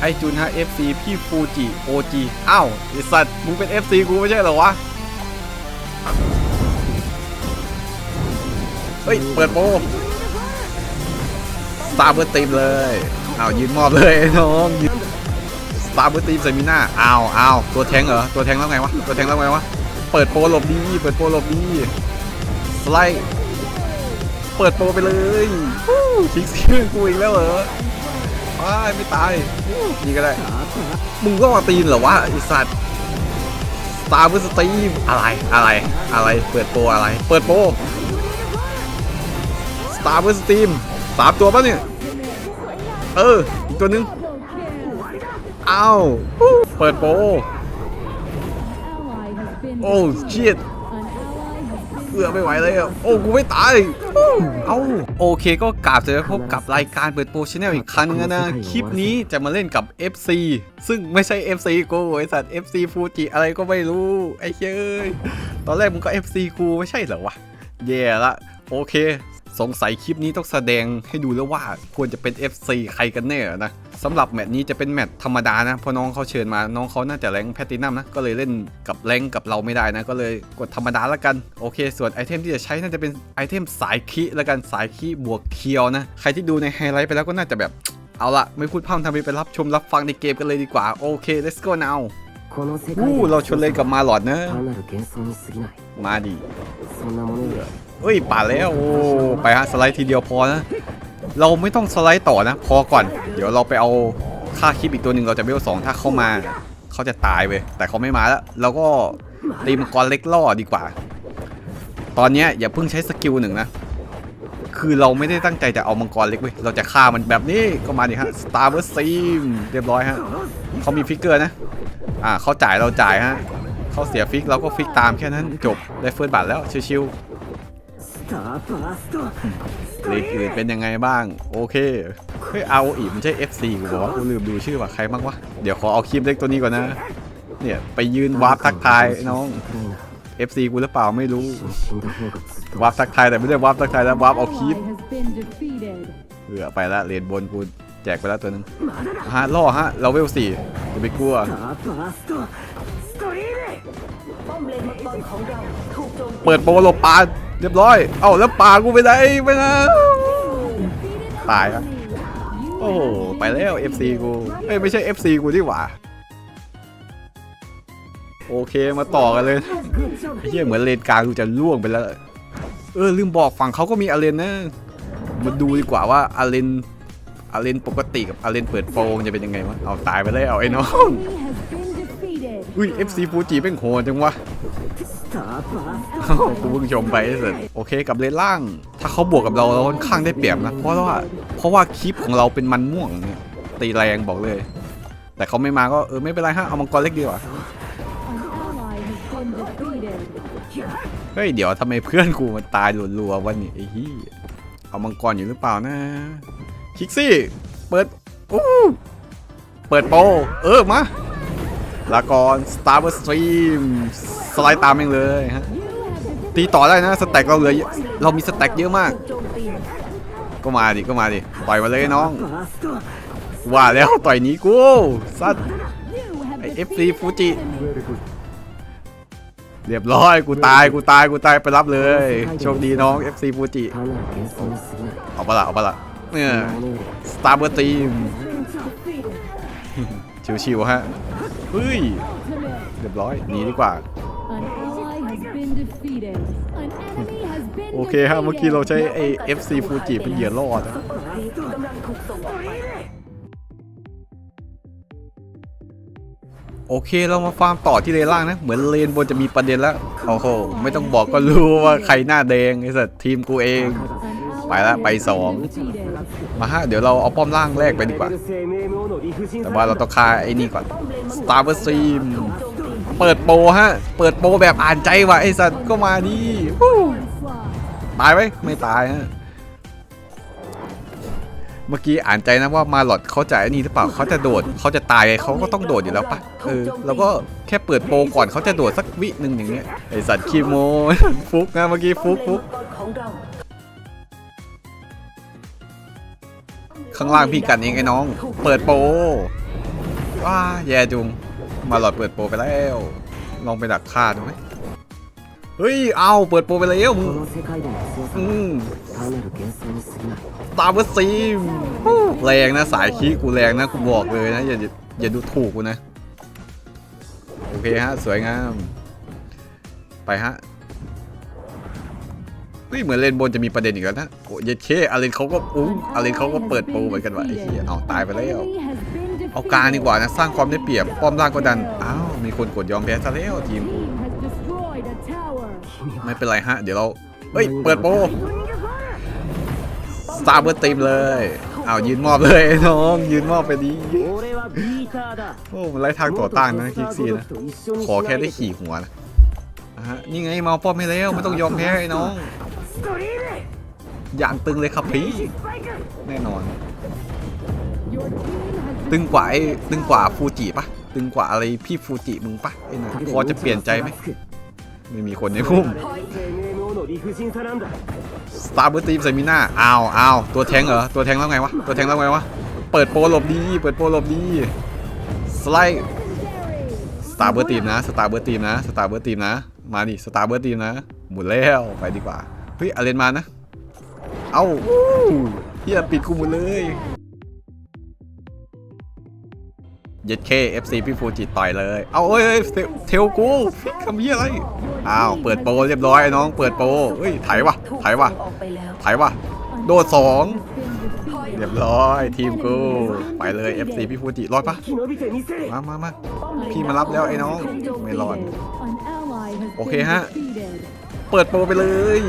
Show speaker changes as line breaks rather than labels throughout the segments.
ไอจุนฮะ FC พี่ฟูจิ OG อ้าวไอสัตว์มึงเป็น FC กูไม่ใช่เหรอวะ เฮ้ย เปิดโปสตาร์เบอร์ตีมเลยอ้าวยืนมอบเลยน้องยืนสตาร์เบอร์ตีมเซมิน่าอ้าวอ้าวตัวแทงเหรอ ตัวแทงแล้วไงวะ ตัวแทงแล้วไงวะ เปิดโปหลบดี เปิดโปหลบดีสไลด์เปิดโปไปเลยฮู้ชิกซี่กูอีกแล้วเหรอ ว้ายไม่ตายฮู้นี่ก็ได้ มึงก็มาตีนเหรอวะไอสัตว์สตาร์เบอร์สตีมอะไรอะไรอะไรเปิดโปรอะไร เปิดโปรสตาร์เบอร์สตีมสามตัวปะเนี่ย เอออีกตัวหนึงอ้าวฮู้เปิดโปรโอ้ชิตเอือไม่ไหวเลยอะ โอ้ กูไม่ตาย เอ้าโอเคก็กลับจะพบกับรายการเปิดโปรชแนลอีกครั้งนึงนะ คลิปนี้จะมาเล่นกับ FC ซึ่งไม่ใช่ FC กูไอสัตว์ FC ฟูจิอะไรก็ไม่รู้ ไอ้เย้ยตอนแรกมึงก็ FC กูไม่ใช่เหรอวะ แย่ละ โอเค สงสัยคลิปนี้ต้องแสดงให้ดูแล้วว่าควรจะเป็น FC ใครกันแน่นะสำหรับแมตช์นี้จะเป็นแมตช์ธรรมดานะเพราะน้องเขาเชิญมาน้องเขาน่าจะแรงแพตตินัมนะก็เลยเล่นกับแรงกับเราไม่ได้นะก็เลยกดธรรมดาละกันโอเค ส่วนไอเทมที่จะใช้น่าจะเป็นไอเทมสายคีละกันสายคีบวกเคียวนะใครที่ดูในไฮไลท์ไปแล้วก็น่าจะแบบเอาละไม่พูดพร่ำทำไปไปรับชมรับฟังในเกมกันเลยดีกว่าโอเค let's go now อู้เราชนเลยกับมาหลอดนะมาดิ เอ้ยป่าแล้วโอ้ไปฮะสไลด์ทีเดียวพอนะเราไม่ต้องสไลด์ต่อนะ พอก่อน เดี๋ยวเราไปเอาค่าคลิปอีกตัวหนึ่งเราจะเวลสองถ้าเข้ามาเขาจะตายเว้ยแต่เขาไม่มาแล้วเราก็ตีมังกรเล็กล่อดีกว่า ตอนนี้อย่าเพิ่งใช้สกิลหนึ่งนะคือเราไม่ได้ตั้งใจจะเอามังกรเล็กเว้ยเราจะฆ่ามันแบบนี้ก็มาดิฮะ Star Burst Stream เรียบร้อยฮะเขามีฟิกเกอร์นะอ่าเขาจ่ายเราจ่ายฮะเขาเสียฟิกเราก็ฟิกตามแค่นั้นจบได้เฟิร์สบัตรแล้วชิวๆ
スターバースト
ลีกอื่นเป็นยังไงบ้าง โอเค เฮ้ยเอาอีมันใช่ FC กูบอกว่ากูลืมดูชื่อว่าใครบ้างวะ เดี๋ยวขอเอาคลิปเล็กตัวนี้ก่อนนะ เนี่ยไปยืนวาร์ปทักทายน้อง
暗いな
FC กูหรือเปล่าไม่รู้
死んだ方がずっと
วาร์ปทักทายแต่ไม่ได้วาร์ปทักทายแล้ววาร์ปเอาคลิป
has been defeated.
เอือไปละเรียนบนกู แจกไปแล้วตัวนึงฮะล่อฮะเราเวลสี่จะไปกลัว
เปิ
ดโปโลปลาเรียบร้อย เอ้าแล้วปลากูไปได้ไหมนะตายฮะโอ้ไปแล้ว FC กูเอ้ยไม่ใช่ FC กูที่หว่าโอเคมาต่อกันเลยเฮียเหมือนเลนกลางกูจะล่วงไปแล้ว เออลืมบอกฝั่งเขาก็มีอาเลนนะมาดูดีกว่าว่าอาเลน อาเลนปกติกับอาเลนเปิดโปงจะเป็นยังไงวะ เอาตายไปเลยเอาไอ้น้อง อุ้ย FC ฟูจิเป็นโหดจังวะกูเพิ่งชมไปเสร็จโอเคกับเลนล่าง ถ้าเขาบวกกับเราเราค่อนข้างได้เปรียบนะ เพราะว่าเพราะว่าคลิปของเราเป็นมันม่วงเนี่ยตีแรงบอกเลย แต่เขาไม่มาก็เออไม่เป็นไรฮะเอามังกรเล็กดีกว่าเฮ้ยเดี๋ยวทำไมเพื่อนกูมันตายรัวๆวันนี้ไอ้ฮี่เอามังกรอยู่หรือเปล่านะ คิกซี่ เปิดโอ้เปิดโปเออ มาลากรสตาร์เวอร์สตรีมสไลด์ตามเองเลยฮะตีต่อได้นะ สแต็กเราเหลือเรามีสแต็กเยอะมาก ก็มาดิ ก็มาดิ ต่อยมาเลยน้อง ว่าแล้วต่อยนี้กู
ซัด
ไอเอฟซีฟูจิ เรียบร้อย กูตาย กูตาย กูตาย ไปรับเลย โชคดีน้อง
เอฟซีฟูจิ
เอาปะละเอาปะละ เนี่ยสตาร์เบอร์ทีมชิวๆฮะเฮ้ยเรียบร้อยหนีดีกว่าโอเคฮะเมื่อกี้เราใช้ไอเอฟซีฟูจิเป็นเหยื่อล่อนโอเคเรามาฟาร์มต่อที่เลนล่างนะ เหมือนเลนบนจะมีประเด็นแล้ว โอ้โห ไม่ต้องบอกก็รู้ว่าใครหน้าแดงไอ้สัตว์ทีมกูเอง ไปแล้วไปสองมาฮะเดี๋ยวเราเอาป้อมล่างแรกไปดีกว่า แต่ว่าเราต้องคาไอ้นี่ก่อน
สตาร์
เว
อร์ซีม
เปิดโปฮะ เปิดโปแบบอ่านใจว่ะไอสัตว์ก็มาดีตายไหมไม่ตายฮะ เมื่อกี้อ่านใจนะว่ามาหลอดเขาจะไอ้นี่หรือเปล่าเขาจะโดดเขาจะตายเขาก็ต้องโดดอยู่แล้วปะเออเราก็แค่เปิดโปก่อนเขาจะโดดสักวิหนึ่งอย่างเงี้ยไอสัตว์คีโมฟุกนะเมื่อกี้ฟุกฟุก
ข้า
งล่างพี่กันเองไอ้น้อง เปิดโปว้าแย่จุง มาหลอดเปิดโปไปแล้ว ลองไปดักฆ่าดูไหมเฮ้ย เอาเปิดโปไปแล้วมึงอืมตาเบอร์ซีมแรงนะสายขี้กูแรงนะกูบอกเลยนะอย่าอย่าดูถูกกูนะ โอเคฮะ สวยงาม ไปฮะ ฮ้ยเหมือนเลนบนจะมีประเด็นอีกแล้วนะโอ้ยเช่อาเลนเขาก็อุ้งอาเลนเขาก็เปิดโปเหมือนกันว่ะไอ้เหี้ยเอาตายไปแล้ว เอากา
ร
ดีกว่านะสร้างความได้เปรียบป้อมล่างก็ดัน อ้าวมีคนกดยอมแพ้ซะแล้วทีม ไม่เป็นไรฮะ เดี๋ยวเรา เฮ้ยเปิดโปสซาร์เบอร์ตีมเลยเอายืนมอบเลยน้องยืนมอบไปดีโอ้มันไล่ทางต่อต้านนะคิกซี่นะขอแค่ได้ขี่หัวนะนี่ไงมาป้อมให้แล้วไม่ต้องยอมแพ้ไอ้น้อง อย่างตึงเลยครับพี่แน่นอน ตึงกว่าไอ้ตึงกว่าฟูจิปะตึงกว่าอะไรพี่ฟูจิมึงปะไอ้นะพอจะเปลี่ยนใจไหมไม่มีคนในพุ่มสตาร์บอร์ตีมไซมิน่าอ้าวอ้าวตัวแทงเหรอตัวแทงแล้วไงวะตัวแทงแล้วไงวะเปิดโปรหลบดีเปิดโปรหลบดีสไลด์สตาร์บอร์ตีมนะสตาร์บอร์ตีมนะสตาร์บอร์ตีมนะมาดิสตาร์บอร์ตีมนะหมุนแล้วไปดีกว่า เฮ้ยอาเลนมานะ เอา้าเฮียปิดกูหมดเลยเย็ดเคเอฟซีพี่ฟูจิต่อยเลย เอาเอ้ยเทลกูคำเยี่ยอะไร อ้าว เปิดโปรเรียบร้อยน้องเปิดโปรเฮ้ยไถวะไถวะ
ไถ
วะโดดสองเรียบร้อยทีมกู ไปเลย FC พี่ฟูจิรอดปะมามามาพี่มารับแล้วไอ้น้อง ไม่รอด
โอเค
ฮะ เปิดโปรไปเลย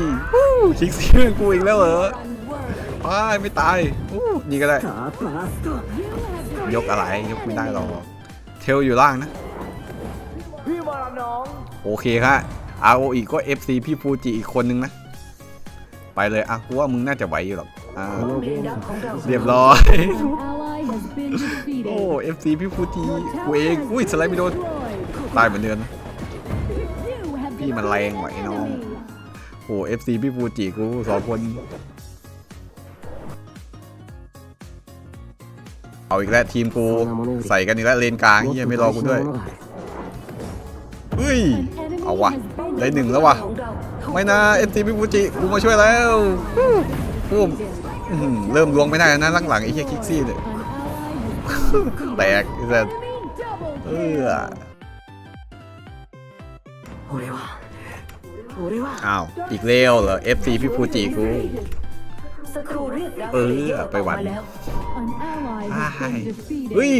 ชิคซี่กูอีกแล้วเหรอป้าไม่ตายนี่ก็ได้ ยกอะไรยกไม่ได้หรอกเทลอยู่ล่างนะโอเคครับอาโออีก็ FC พี่ฟูจิอีกคนนึงนะ ไปเลยอะกูว่ามึงน่าจะไหวอยู่หรอก
เรี
ยบร้อยโอ้ FC พี่ฟูจิกูเองอุ้ยสไลด์ไม่โดนตายเหมือนเดิมนะ พี่มันแรงไอ้น้องโอ้ FC พี่ฟูจิกูสองคน เอาอีกแล้วทีมกูใส่กันอีกแล้วเลนกลางเฮียไม่รอกูด้วยเฮ้ย เอาวะได้หนึ่งแล้ววะไม่นะ FC พี่ฟูจิกูมาช่วยแล้วปุ้มเริ่มลวงไม่ได้แล้วนะหลังๆไอ้เฮียคิกซี่เลย
An ally has been
แตกไอ้สัส
enemy double
เออ
俺は俺は
อ้าว อีกแล้วเหรอ FC พี่ฟูจิกู
ศัตรูเรียกดาว
เออ
เลเยอร์
ไปหวั่น
ออกมาแล้ว
An ally
อ้า
has
ย
been defeated.
เฮ้ย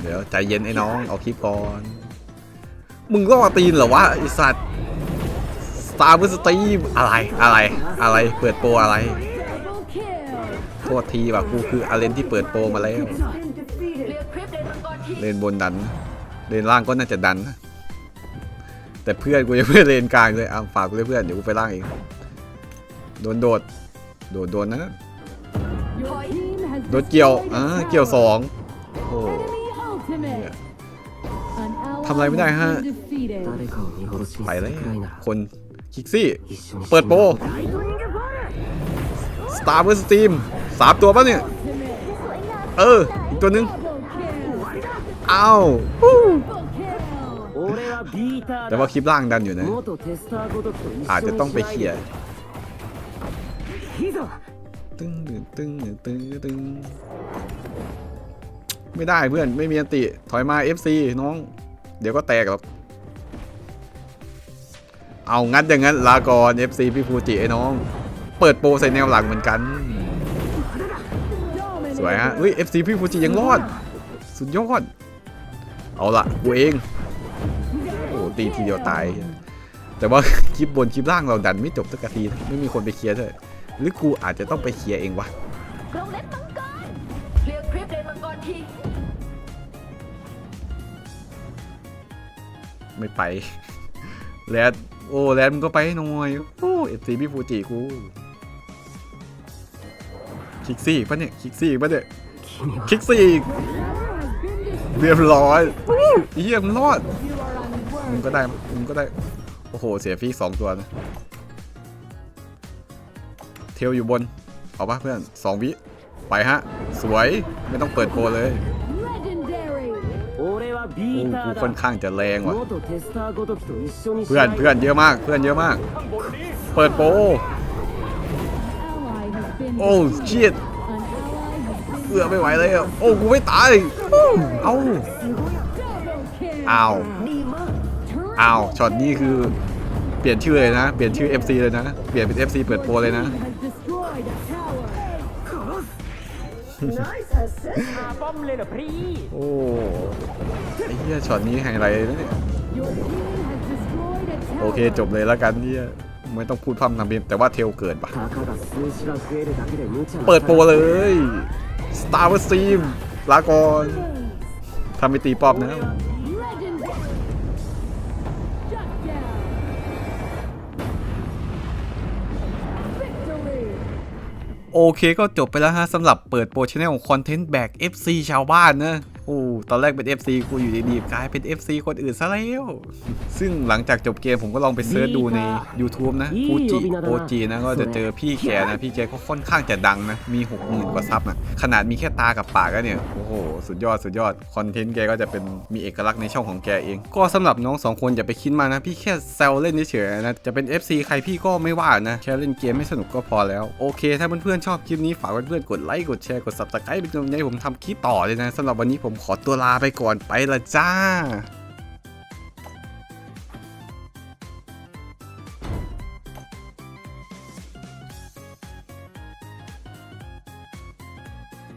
เดี๋ยวใจเย็นไอ้น้อง เอาคลิปก่อน มึงก็มาตีนเหรอวะไอสัตว์สตาร์บูสตีมอะไรอะไรอะไรเปิดโปรอะไร
Double kill.
โทษทีว่ะกูคืออาเลนที่เปิดโปรมาแล้ว
เรียกคลิปเลนมังกรที
เลนบนดันนะเลนล่างก็น่าจะดันนะ แต่เพื่อนกูยังไม่เลนกลางเลยอะฝากกูเลยเพื่อนเดี๋ยวกูไปล่างเองโดนโดดโดดโดนนะโดนเกี่ยวอ่าเกี่ยวสองโอ้ทำอะไรไม่ได้ฮะไปเล
ย
คนคิกซี่ เปิดโปสตาร์เวอร์สตีมสามตัวป่ะเนี่ย เออ อีกตัวนึง อ้าว แต่ว่าคลิปล่างดันอยู่นะ อาจจะต้องไปเคลียร์ตึ้งตึ้งตึ้งตึ้งไม่ได้เพื่อนไม่มีอันติถอยมา FC น้อง เดี๋ยวก็แตกหรอกเอางัดอย่างนั้นลากรเอ FC พี่ฟูจิไอ้น้อง เปิดโปรใส่แนวหลังเหมือนกัน สวยฮะเฮ้ย FC พี่ฟูจิยังรอด สุดยอด เอาละกูเอง โอ้ตีทีเดียวตาย แต่ว่าคลิปบนคลิปล่างเราดันไม่จบสักทีไม่มีคนไปเคลียร์ด้วยหรือกูอาจจะต้องไปเคลียร์เองวะ
ลงเล็บมังกรเรียกคลิปเลนมังกรที
ไม่ไปแลดโอ้แลดมึงก็ไปหน่อยโอ้เอฟซีพี่ฟูจิกูคิกซี่ปะเนี่ยคิกซี่ปะเนี่ยคิกซี่เรียบร้อยอู้เยี่ยมรอด มึงก็ได้มึงก็ได้ โอ้โห เสียฟีสองตัวนะเทลอยู่บน เอาปะเพื่อนสองวิ ไปฮะ สวย ไม่ต้องเปิดโครเลยโอ้กูค่อนข้างจะแรงว่ะ เพื่อนเพื่อนเยอะมาก เพื่อนเยอะมาก เปิดโปรโอ้ชีดเพื่อไม่ไหวเลยอะ โอ้ กูไม่ตาย เอ้าอ้า อ้าวช็อตนี้คือเปลี่ยนชื่อเลยนะ เปลี่ยนชื่อ FC เลยนะ เปลี่ยนเป็น FC เปิดโปรเลยนะโอ้ไอ้เหี้ยช็อตนี้แหงลท์นเนี่ยโอเคจบเลยแล้วกันเนี่ยไม่ต้องพูดพร่ำทำเพลงแต่ว่าเทลเกิดปะเปิดโปรเลเลย ย Star Wars Team ลาก่อนทำไปตีปอบนะ โอเคก็จบไปแล้วฮะสำหรับเปิดโปรชแนลคอนเทนต์แบก FC ชาวบ้านนะ โอ้ตอนแรกเป็น FC กูอยู่ดีๆกลายเป็น FC คนอื่นซะแล้ว ซึ่งหลังจากจบเกมผมก็ลองไปเซิร์ชดูใน YouTube นะฟูจิโอจีนะก็จะเจอพี่แกนะ พี่แกก็ค่อนข้างจะดังนะ มี 60,000 กว่าซับนะขนาดมีแค่ตากับปากก็เนี่ย โอ้โห สุดยอดสุดยอด คอนเทนต์แกก็จะเป็นมีเอกลักษณ์ในช่องของแกเอง ก็สำหรับน้องสองคนอย่าไปคิดมากนะ พี่แค่แซวเล่นเฉยๆนะ จะเป็น FC ใครพี่ก็ไม่ว่านะ แค่เล่นเกมไม่สนุกก็พอแล้ว โอเค ถ้าเพื่อนๆชอบคลิปนี้ฝากเพื่อนๆกดไลค์กดแชร์กด subscribe เป็นกำลังใจให้ผมทำคลิปต่อเลยนะสำหรับวันนี้ผมขอตัวลาไปก่อนไปละจ้า